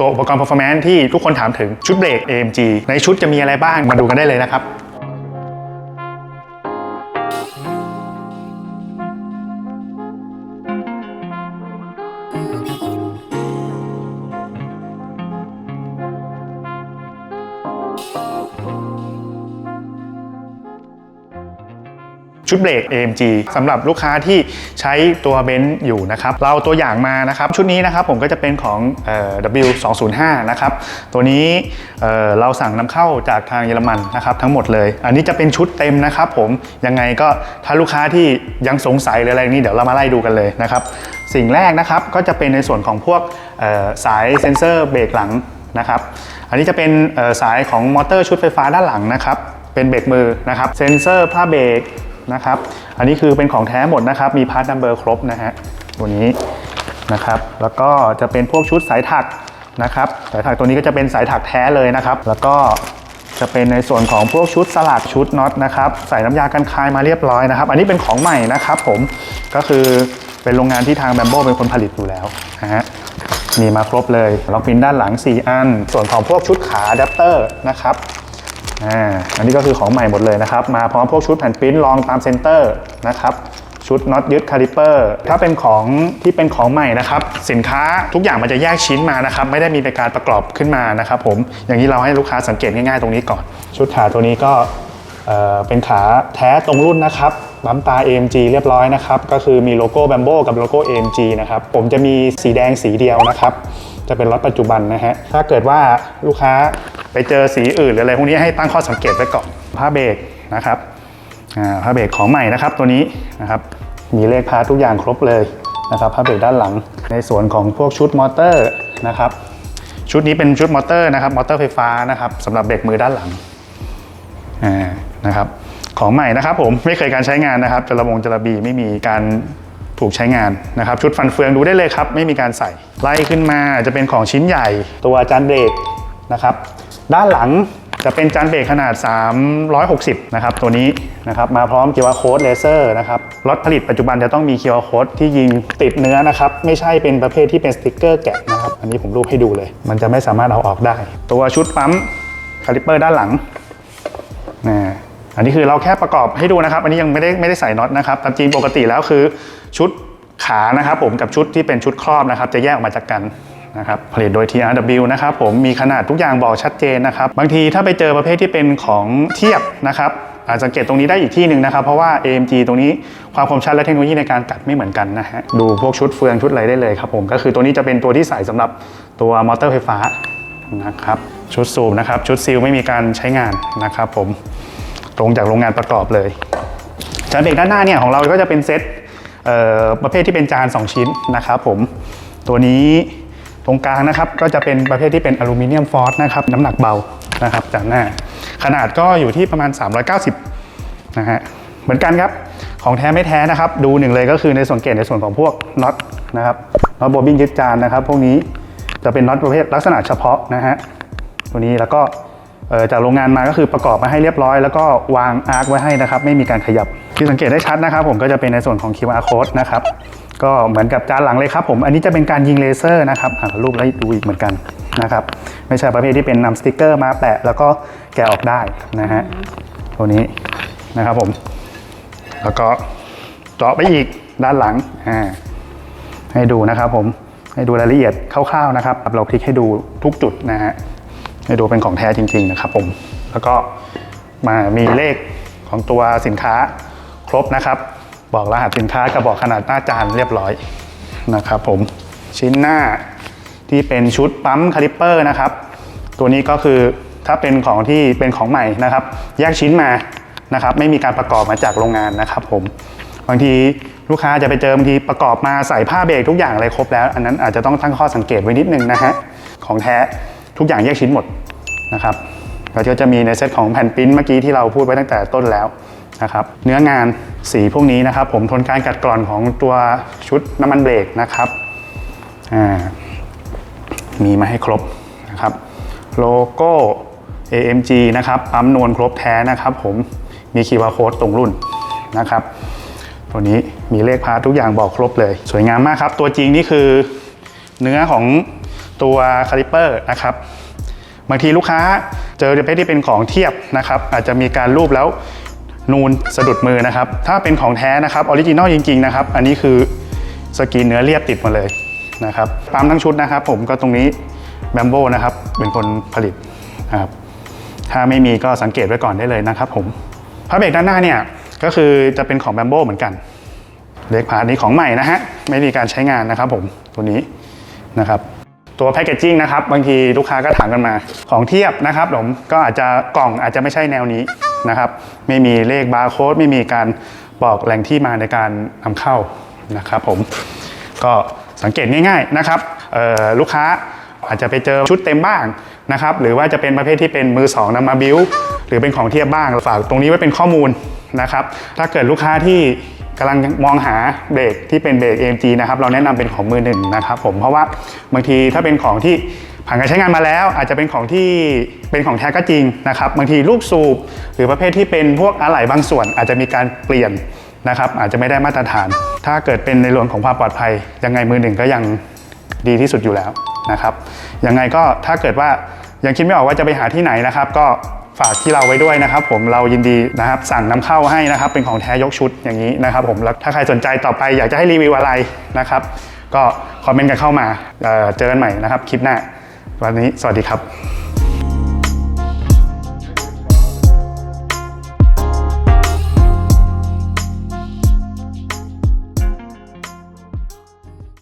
ตัวอุปกรณ์ performance ที่ทุกคนถามถึงชุดเบรก AMG ในชุดจะมีอะไรบ้างมาดูกันได้เลยนะครับ ชุดเบรก AMG สำหรับลูกค้าที่ใช้ตัวเบนซ์อยู่นะครับเราตัวอย่างมานะครับชุดนี้นะครับผมก็จะเป็นของออ W205 นะครับตัวนี้เเราสั่งนำเข้าจากทางเยอรมันนะครับทั้งหมดเลย อันนี้จะเป็นชุดเต็มนะครับผมยังไงก็ถ้าลูกค้าที่ยังสงสัยหรืออะไรนี้เดี๋ยวเรามาไล่ดูกันเลยนะครับสิ่งแรกนะครับก็จะเป็นในส่วนของพวกสายเซ็นเซอร์เบรกหลังนะครับอันนี้จะเป็นสายของมอเตอร์ชุดไฟฟ้าด้านหลังนะครับเป็นเบรกมือนะครับเซ็นเซอร์ผ้าเบรก นะครับ อันนี้คือเป็นของแท้หมดนะครับ มีพาร์ทนัมเบอร์ครบนะฮะ ตัวนี้นะครับ แล้วก็จะเป็นพวกชุดสายถักนะครับ สายถักตัวนี้ก็จะเป็นสายถักแท้เลยนะครับ แล้วก็จะเป็นในส่วนของพวกชุดสลักชุดน็อตนะครับ ใส่น้ำยากันคายมาเรียบร้อยนะครับ อันนี้เป็นของใหม่นะครับผม ก็คือเป็นโรงงานที่ทางแบมโบเป็นคนผลิตอยู่แล้วนะฮะมีมาครบเลยล็อกพินด้านหลัง 4 อัน ส่วนของพวกชุดขาอะแดปเตอร์นะครับ อ่าอันนี้ก็คือของใหม่หมดเลยนะครับ มาพร้อมพวกชุดแผ่นปริ้นรองตามเซนเตอร์นะครับชุดน็อตยึดคาลิเปอร์ถ้าเป็นของที่เป็นของใหม่นะครับ สินค้าทุกอย่างมันจะแยกชิ้นมานะครับ ไม่ได้มีเป็นการประกอบขึ้นมานะครับผมอย่างนี้เราให้ลูกค้าสังเกตง่ายๆตรงนี้ก่อน ชุดขาตัวนี้ก็เเป็นขาแท้ตรงรุ่นนะครับบัมตา AMG เรียบร้อยนะครับ ก็คือมีโลโก้แบมโบกับโลโก้ AMG นะครับ ผมจะมีสีแดงสีเดียวนะครับ จะเป็นรถปัจจุบันนะฮะ ถ้าเกิดว่าลูกค้า ไปเจอสีอื่นหรืออะไรพวกนี้ให้ตั้งข้อสังเกตไว้ก่อนผ้าเบรกนะครับผ้าเบรกของใหม่นะครับตัวนี้นะครับมีเลขพาทุกอย่างครบเลยนะครับผ้าเบรกด้านหลัง ในส่วนของพวกชุดมอเตอร์นะครับชุดนี้เป็นชุดมอเตอร์นะครับมอเตอร์ไฟฟ้านะครับสำหรับเบรกมือด้านหลังนะครับของใหม่นะครับผมไม่เคยการใช้งานนะครับจระบงจระบีไม่มีการถูกใช้งานนะครับชุดฟันเฟืองดูได้เลยครับ ไม่มีการใส่ไล่ขึ้นมาจะเป็นของชิ้นใหญ่ตัวจานเบรกนะครับ ด้านหลังจะเป็นจานเบรกขนาด 360 นะครับ ตัวนี้นะครับ มาพร้อม QR code laser นะครับ รถผลิตปัจจุบันจะต้องมี QR code ที่ยิงติดเนื้อนะครับ ไม่ใช่เป็นประเภทที่เป็นสติกเกอร์แกะนะครับ อันนี้ผมรูปให้ดูเลย มันจะไม่สามารถเอาออกได้ ตัวชุดปั๊มคาลิปเปอร์ด้านหลังนะอันนี้คือเราแค่ประกอบให้ดูนะครับ อันนี้ยังไม่ได้ไม่ได้ใส่น็อตนะครับ ตามจริงปกติแล้วคือชุดขานะครับผมกับชุดที่เป็นชุดครอบนะครับ จะแยกออกมาจากกัน นะครับผลิตโดย TRW นะครับผมมีขนาดทุกอย่างบอกชัดเจนนะครับ บางทีถ้าไปเจอประเภทที่เป็นของเทียบนะครับอาจสังเกตตรงนี้ได้อีกที่หนึ่งนะครับเพราะว่า AMG ตรงนี้ความคมชัดและเทคโนโลยีในการกัดไม่เหมือนกันนะฮะดูพวกชุดเฟืองชุดอะไรได้เลยครับผมก็คือตัวนี้จะเป็นตัวที่ใส่สำหรับตัวมอเตอร์ไฟฟ้านะครับชุดซูมนะครับชุดซีลไม่มีการใช้งานนะครับผมตรงจากโรงงานประกอบเลยจานเบรกด้านหน้าเนี่ยของเราก็จะเป็นเซตประเภทที่เป็นจาน 2 ชิ้นนะครับผมตัวนี้ ตรงกลางนะครับก็จะเป็นประเภทที่เป็นอลูมิเนียมฟอสนะครับน้ำหนักเบานะครับจานหน้า ขนาดก็อยู่ที่ประมาณ 390นะฮะเหมือนกันครับของแท้ไม่แท้นะครับ ดูหนึ่งเลยก็คือในส่วนเกตในส่วนของพวกน็อตนะครับน็อตโบบินยึดจานนะครับ พวกนี้จะเป็นน็อตประเภทลักษณะเฉพาะนะฮะตัวนี้แล้วก็เอ่อจากโรงงานมาก็คือประกอบมาให้เรียบร้อย แล้วก็วางอาร์คไว้ให้นะครับ ไม่มีการขยับที่สังเกตได้ชัดนะครับ ผมก็จะเป็นในส่วนของ QR code นะครับ ก็เหมือนกับจานหลังเลยครับผม อันนี้จะเป็นการยิงเลเซอร์นะครับรูปแล้วดูอีกเหมือนกันนะครับไม่ใช่ประเภทที่เป็นนำสติกเกอร์มาแปะ แล้วก็แกะออกได้นะฮะตัวนี้นะครับผม แล้วก็เจาะไปอีกด้านหลังอ่าให้ดูนะครับผมให้ดูรายละเอียดคร่าวๆนะครับ เราคลิกให้ดูทุกจุดนะฮะให้ดูเป็นของแท้จริง ๆ นะครับผม แล้วก็มามีเลขของตัวสินค้าครบนะครับ บอกรหัสสินค้ากับบอกขนาดหน้าจานเรียบร้อยนะครับผมชิ้นหน้าที่เป็นชุดปั๊มคาลิปเปอร์นะครับ ตัวนี้ก็คือถ้าเป็นของที่เป็นของใหม่นะครับ แยกชิ้นมานะครับ ไม่มีการประกอบมาจากโรงงานนะครับผมบางทีลูกค้าจะไปเจอบางทีประกอบมาใส่ผ้าเบรกทุกอย่างอะไรครบแล้ว อันนั้นอาจจะต้องตั้งข้อสังเกตไว้นิดนึงนะฮะของแท้ทุกอย่างแยกชิ้นหมดนะครับแล้วก็จะมีในเซตของแผ่นปิ้นเมื่อกี้ที่เราพูดไว้ตั้งแต่ต้นแล้ว นะครับเนื้องานสีพวกนี้นะครับ ผมทนการกัดกร่อนของตัวชุดน้ำมันเบรกนะครับมีมาให้ครบนะครับโลโก้ AMG นะครับปั๊มนวลครบแท้นะครับผมมีคีย์วาโค้ดตรงรุ่นนะครับตัวนี้มีเลขพาร์ททุกอย่างบอกครบเลย สวยงามมากครับ ตัวจริงนี่คือเนื้อของตัวคาลิปเปอร์นะครับบางทีลูกค้าเจอประเภทที่เป็นของเทียบนะครับ อาจจะมีการรูปแล้ว นูนสะดุดมือนะครับ ถ้าเป็นของแท้นะครับออริจินอลจริงๆนะครับ อันนี้คือสกรีนเนื้อเรียบติดมาเลยนะครับปั๊มทั้งชุดนะครับ ผมก็ตรงนี้แบมโบนะครับเป็นคนผลิตนะครับถ้าไม่มีก็สังเกตไว้ก่อนได้เลยนะครับ ผมพระเบรกด้านหน้าเนี่ยก็คือจะเป็นของแบมโบเหมือนกันเล็กพาร์ทนี้ของใหม่นะฮะไม่มีการใช้งานนะครับ ผมตัวนี้นะครับตัวแพคเกจจิ้งนะครับบางทีลูกค้าก็ถามกันมา ของเทียบนะครับผมก็อาจจะกล่องอาจจะไม่ใช่แนวนี้ นะครับ ไม่มีเลขบาร์โค้ดไม่มีการบอกแหล่งที่มาในการนำเข้านะครับผมก็สังเกตง่ายๆนะครับลูกค้าอาจจะไปเจอชุดเต็มบ้างนะครับหรือว่าจะเป็นประเภทที่เป็นมือสองนำมาบิวหรือเป็นของเทียบบ้างฝากตรงนี้ไว้เป็นข้อมูลนะครับถ้าเกิดลูกค้าที่กำลังมองหาเบรกที่เป็นเบรก AMG นะครับเราแนะนำเป็นของมือหนึ่งนะครับผมเพราะว่าบางทีถ้าเป็นของที่ ผ่านการใช้งานมาแล้วอาจจะเป็นของที่เป็นของแท้ก็จริงนะครับบางทีลูกสูบ หรือประเภทที่เป็นพวกอะไหล่บางส่วน อาจจะมีการเปลี่ยนนะครับ อาจจะไม่ได้มาตรฐาน ถ้าเกิดเป็นในเรื่องของความปลอดภัย ยังไงมือหนึ่งก็ยังดีที่สุดอยู่แล้วนะครับยังไงก็ถ้าเกิดว่ายังคิดไม่ออกว่าจะไปหาที่ไหนนะครับ ก็ฝากที่เราไว้ด้วยนะครับ ผมเรายินดีนะครับสั่งนำเข้าให้นะครับ เป็นของแท้ยกชุดอย่างนี้นะครับ ผมแล้วถ้าใครสนใจต่อไปอยากจะให้รีวิวอะไรนะครับ ก็คอมเมนต์กันเข้ามาเเจอกันใหม่นะครับคลิปหน้า วันนี้สวัสดีครับ